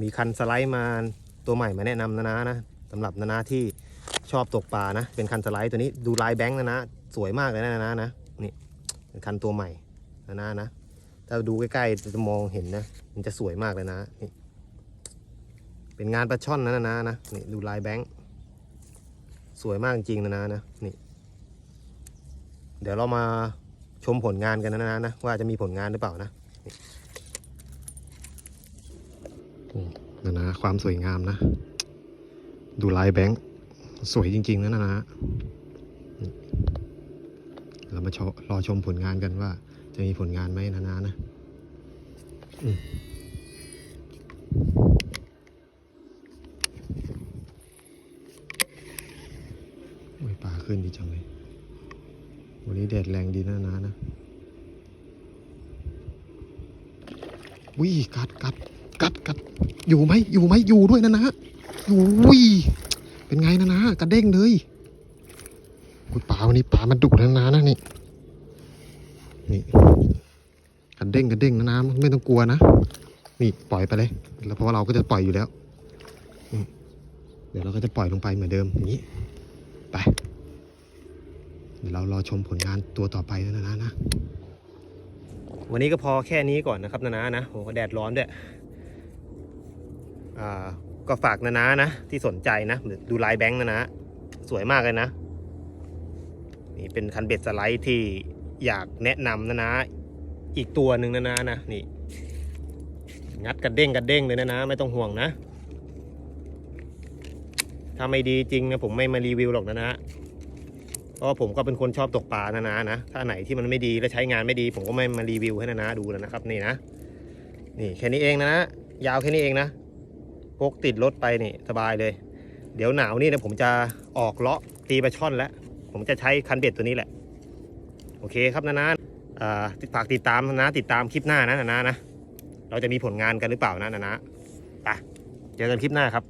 มีคันสไลด์มาตัวใหม่มาแนะนำนะนะนะสำหรับนานาที่ชอบตกปลานะ เป็นคันสไลด์ตัวนี้ดูลายแบงค์นะนะสวยมากเลยนะนะนะนะนี่เป็นคันตัวใหม่นะนะนะถ้าดูใกล้ๆจะมองเห็นนะมันจะสวยมากเลยนะนี่เป็นงานปลาช่อนนะนะนะนะนี่ดูลายแบงค์สวยมากจริงๆนะนะนะนี่ เดี๋ยวเรามาชมผลงานกันนะนะนะว่าจะมีผลงานหรือเปล่านะ นี่นะนะความสวยงามนะ ดูลายแบงค์สวยจริง ๆ นะนะนะนะเรามาชรอชมผลงานกันว่า จะมีผลงานไหมนะนะนะอืมโอ้ยปลาขึ้นดีจังเลย วันนี้แดดแรงดีนะนะนะวิกัดกัด กัดกัดอยู่ไหมอยู่ไหมอยู่ด้วยนะนะอยู่วิเป็นไงนะนะกระเด้งเลยกุยปลาวันนี้ปลามันดุนะนะนะนี่นี่กระเด้งกระเด้งนะนะไม่ต้องกลัวนะนี่ปล่อยไปเลยแล้วเพราะว่าเราก็จะปล่อยอยู่แล้วเดี๋ยวเราก็จะปล่อยลงไปเหมือนเดิมอย่างนี้ไปเดี๋ยวเรารอชมผลงานตัวต่อไปนะนะนะวันนี้ก็พอแค่นี้ก่อนนะครับนะนะนะโอ้แดดร้อนด้วย ก็ฝากนะนะนะ ที่สนใจนะ ดูลายแบงค์นะนะ สวยมากเลยนะ นี่เป็นคันเบ็ดสไลด์ที่อยากแนะนำนะนะ อีกตัวหนึ่งนะนะนะนี่ งัดกระเด้งกระเด้งเลยนะนะ ไม่ต้องห่วงนะ ถ้าไม่ดีจริงนะผมไม่มารีวิวหรอกนะนะเพราะผมก็เป็นคนชอบตกปลานะนะนะ ถ้าไหนที่มันไม่ดีและใช้งานไม่ดี ผมก็ไม่มารีวิวให้นะนะดูแล้วนะครับ นี่นะ นี่แค่นี้เองนะนะยาวแค่นี้เองนะ พกติดรถไปนี่สบายเลย เดี๋ยวหนาวนี่นะผมจะออกเลาะตีปลาช่อนแล้ว ผมจะใช้คันเบ็ดตัวนี้แหละ โอเคครับนะนะอ่าฝากติดตามนะนะติดตามคลิปหน้านะนะนะนะ เราจะมีผลงานกันหรือเปล่านะนะนะไปเจอกันคลิปหน้าครับ